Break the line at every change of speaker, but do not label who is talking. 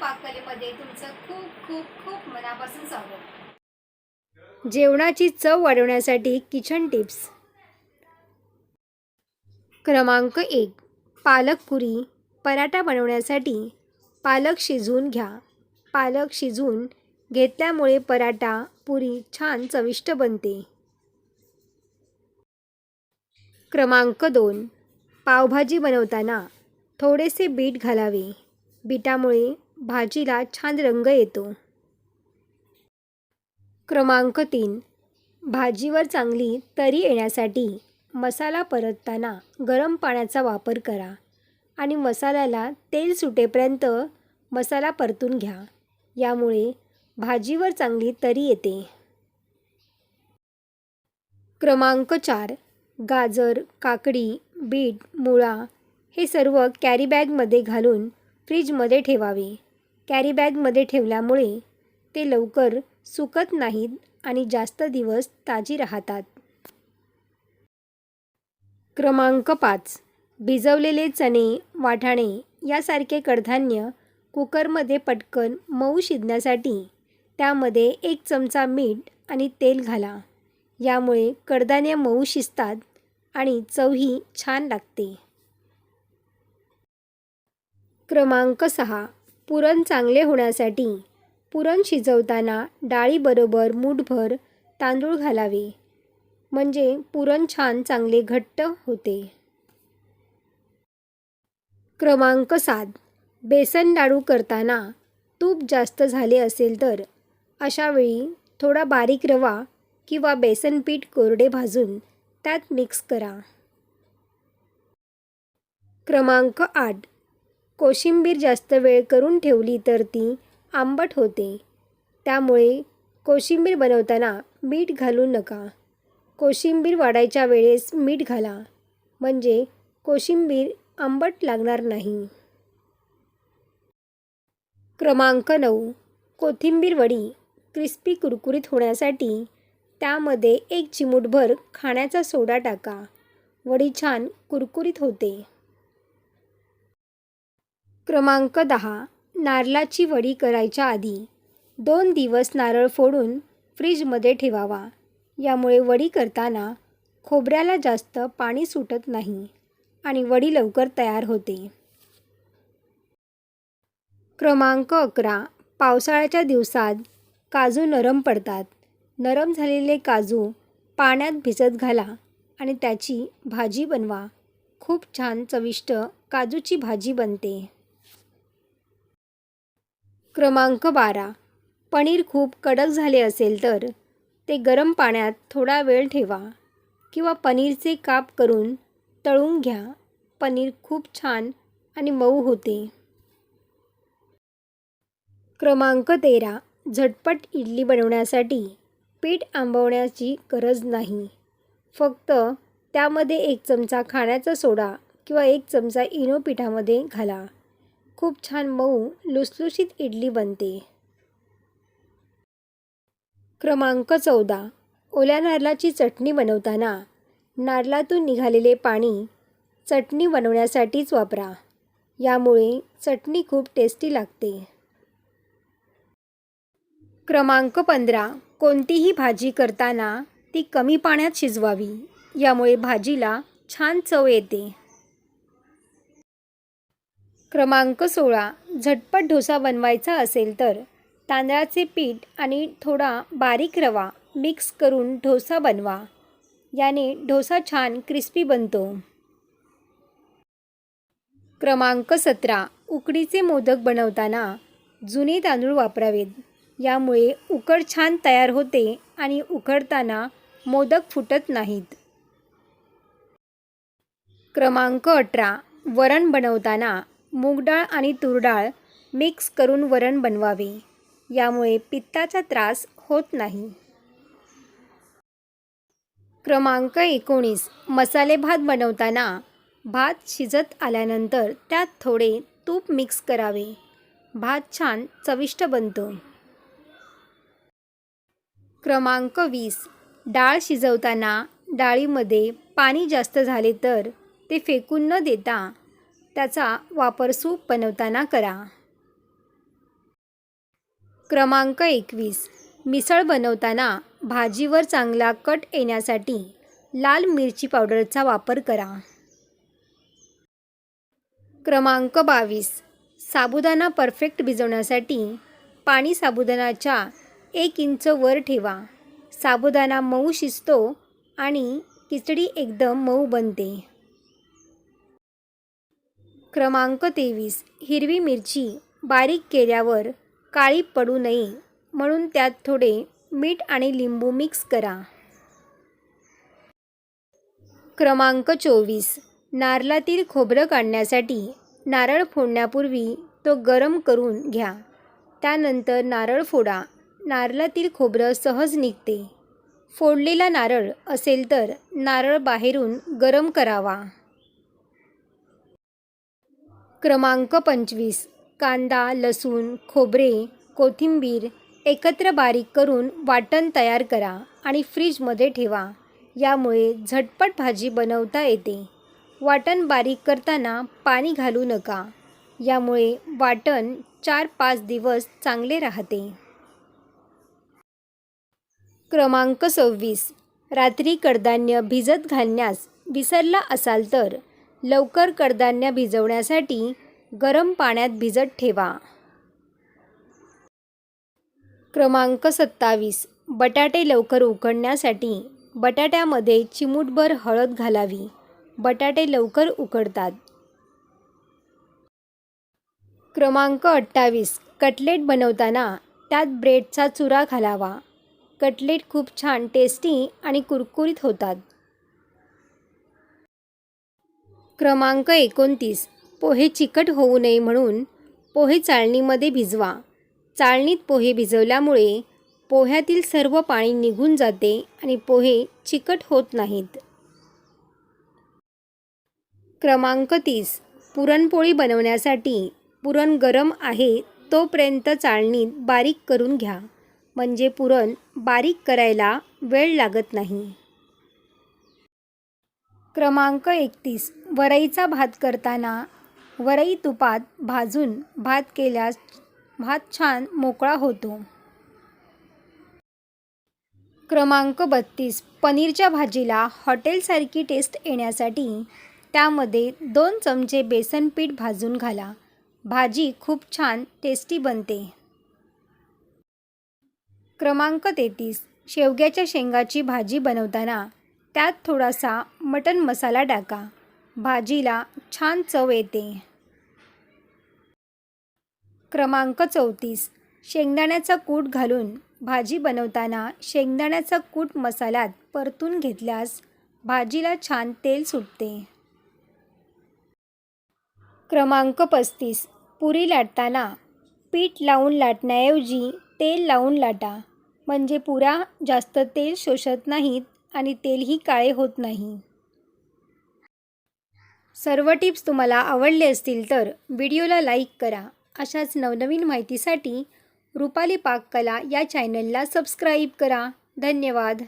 पाककलेमध्ये तुमचं खूप खूप खूप मनापासून स्वागत.
जेवणाची चव वाढवण्यासाठी किचन टिप्स. क्रमांक एक पालक पुरी पराठा बनवण्यासाठी पालक शिजवून घ्या. पालक शिजवून घेतल्यामुळे पराठा पुरी छान चविष्ट बनते. क्रमांक दोन पावभाजी बनवताना थोडेसे बीट घालावे. बीटामुळे भाजीला छान रंग येतो. क्रमांक तीन. भाजीवर चांगली तरी येण्यासाठी मसाला परतताना गरम पाण्याचा वापर करा आणि मसाल्याला तेल सुटेपर्यंत मसाला परतून घ्या. यामुळे भाजीवर चांगली तरी येते. क्रमांक चार. गाजर काकडी बीट मुळा हे सर्व कॅरीबॅगमध्ये घालून फ्रीजमध्ये ठेवावे. कॅरीबॅगमध्ये ठेवल्यामुळे ते लवकर सुकत नाहीत आणि जास्त दिवस ताजी राहतात. क्रमांक पाच. भिजवलेले चणे वाटाणे यासारखे कडधान्य कुकरमध्ये पटकन मऊ शिजण्यासाठी त्यामध्ये एक चमचा मीठ आणि तेल घाला. यामुळे कडधान्य मऊ शिजतात आणि चवही छान लागते. क्रमांक सहा. पुरण चांगले होण्यासाठी पुरण शिजवताना डाळीबरोबर मूठभर तांदूळ घालावे. म्हणजे पुरण छान चांगले घट्ट होते. क्रमांक सात. बेसन लाडू करताना तूप जास्त झाले असेल तर अशावेळी थोडा बारीक रवा किंवा बेसन पीठ कोरडे भाजून त्यात मिक्स करा. क्रमांक आठ. कोशिंबीर जास्त वेळ करून ठेवली तर ती आंबट होते. त्यामुळे कोशिंबीर बनवताना मीठ घालू नका. कोशिंबीर वाढायच्या वेळेस मीठ घाला. म्हणजे कोशिंबीर आंबट लागणार नाही. क्रमांक नऊ. कोथिंबीर वडी क्रिस्पी कुरकुरीत होण्यासाठी त्यामध्ये एक चिमूटभर खाण्याचा सोडा टाका. वडी छान कुरकुरीत होते. क्रमांक दहा नारळाची वडी करायच्या आधी दोन दिवस नारळ फोडून फ्रीजमध्ये ठेवावा. यामुळे वडी करताना खोबऱ्याला जास्त पाणी सुटत नाही आणि वडी लवकर तयार होते. क्रमांक अकरा पावसाळ्याच्या दिवसात काजू नरम पडतात. नरम झालेले काजू पाण्यात भिजत घाला आणि त्याची भाजी बनवा. खूप छान चविष्ट काजूची भाजी बनते. क्रमांक बारा. पनीर खूप कडक झाले असेल तर ते गरम पाण्यात थोडा वेळ ठेवा किंवा पनीरचे काप करून तळून घ्या. पनीर खूप छान आणि मऊ होते. क्रमांक तेरा. झटपट इडली बनवण्यासाठी पीठ आंबवण्याची गरज नाही. फक्त त्यामध्ये एक चमचा खाण्याचा सोडा किंवा एक चमचा इनो पिठामध्ये घाला. खूप छान मऊ लुसलुशीत इडली बनते. क्रमांक चौदा. ओल्या नारळाची चटणी बनवताना नारळातून निघालेले पाणी चटणी बनवण्यासाठीच वापरा. यामुळे चटणी खूप टेस्टी लागते. क्रमांक पंधरा. कोणतीही भाजी करताना ती कमी पाण्यात शिजवावी. यामुळे भाजीला छान चव येते. क्रमांक सोळा झटपट डोसा बनवायचा असेल तर तांदळाचे पीठ आणि थोडा बारीक रवा मिक्स करून डोसा बनवा. याने डोसा छान क्रिस्पी बनतो. क्रमांक सतरा उकडीचे मोदक बनवताना जुने तांदूळ वापरावेत. यामुळे उकड छान तयार होते आणि उकडताना मोदक फुटत नाहीत. क्रमांक अठरा वरण बनवताना मूगडाळ आणि तुरडाळ मिक्स करून वरण बनवावे. यामुळे पित्ताचा त्रास होत नाही. क्रमांक एकोणीस. मसाले भात बनवताना भात शिजत आल्यानंतर त्यात थोडे तूप मिक्स करावे. भात छान चविष्ट बनतो. क्रमांक वीस. डाळ शिजवताना डाळीमध्ये पाणी जास्त झाले तर ते फेकून न देता त्याचा वापर सूप बनवताना करा. क्रमांक एकवीस. मिसळ बनवताना भाजीवर चांगला कट येण्यासाठी लाल मिरची पावडरचा वापर करा. क्रमांक बावीस. साबुदाणा परफेक्ट भिजवण्यासाठी पाणी साबुदाणाच्या एक इंच वर ठेवा. साबुदाणा मऊ शिजतो आणि खिचडी एकदम मऊ बनते. क्रमांक तेवीस. हिरवी मिरची बारीक केल्यावर काळी पडू नये. म्हणून त्यात थोडे मीठ आणि लिंबू मिक्स करा. क्रमांक चोवीस. नारळातील खोबरं काढण्यासाठी नारळ फोडण्यापूर्वी तो गरम करून घ्या. त्यानंतर नारळ फोडा. नारळातील खोबरं सहज निघते. फोडलेला नारळ असेल तर नारळ बाहेरून गरम करावा. क्रमांक पंचवीस. कांदा लसूण खोबरे कोथिंबीर एकत्र बारीक करून वाटण तयार करा आणि फ्रीजमध्ये ठेवा. यामुळे झटपट भाजी बनवता येते. वाटण बारीक करताना पाणी घालू नका. यामुळे वाटण चार पाच दिवस चांगले राहते. क्रमांक सव्वीस. रात्री कडधान्य भिजत घालण्यास विसरला असाल तर लवकर कडधान्य भिजवण्यासाठी गरम पाण्यात भिजत ठेवा. क्रमांक सत्तावीस. बटाटे लवकर उकडण्यासाठी बटाट्यामध्ये चिमूटभर हळद घालावी. बटाटे लवकर उकडतात. क्रमांक अठ्ठावीस. कटलेट बनवताना त्यात ब्रेडचा चुरा घालावा. कटलेट खूप छान टेस्टी आणि कुरकुरीत होतात. क्रमांक एकोणतीस. पोहे चिकट होऊ नये म्हणून पोहे चाळणीमध्ये भिजवा. चाळणीत पोहे भिजवल्यामुळे पोह्यातील सर्व पाणी निघून जाते आणि पोहे चिकट होत नाहीत. क्रमांक तीस. पुरणपोळी बनवण्यासाठी पुरण गरम आहे तोपर्यंत चाळणीत बारीक करून घ्या. म्हणजे पुरण बारीक करायला वेळ लागत नाही. क्रमांक एकतीस. वरईचा भात करताना वरई तुपात भाजून भात केल्यास भात छान मोकळा होतो. क्रमांक बत्तीस. पनीरच्या भाजीला हॉटेलसारखी टेस्ट येण्यासाठी त्यामध्ये दोन चमचे बेसन पीठ भाजून घाला. भाजी खूप छान टेस्टी बनते. क्रमांक तेहतीस. शेवग्याच्या शेंगाची भाजी बनवताना त्यात थोडासा मटण मसाला टाका. भाजीला छान चव येते. क्रमांक चौतीस. शेंगदाण्याचा कूट घालून भाजी बनवताना शेंगदाण्याचा कूट मसाल्यात परतून घेतल्यास भाजीला छान तेल सुटते. क्रमांक पस्तीस. पुरी लाटताना पीठ लावून लाटण्याऐवजी तेल लावून लाटा. म्हणजे पुऱ्या जास्त तेल शोषत नाहीत आणि तेलही काळे होत नाही. सर्व टिप्स तुम्हाला आवडले असतील तर व्हिडिओला लाईक करा. अशाच नवनवीन माहितीसाठी रुपाली पाककला या चॅनलला सबस्क्राईब करा. धन्यवाद.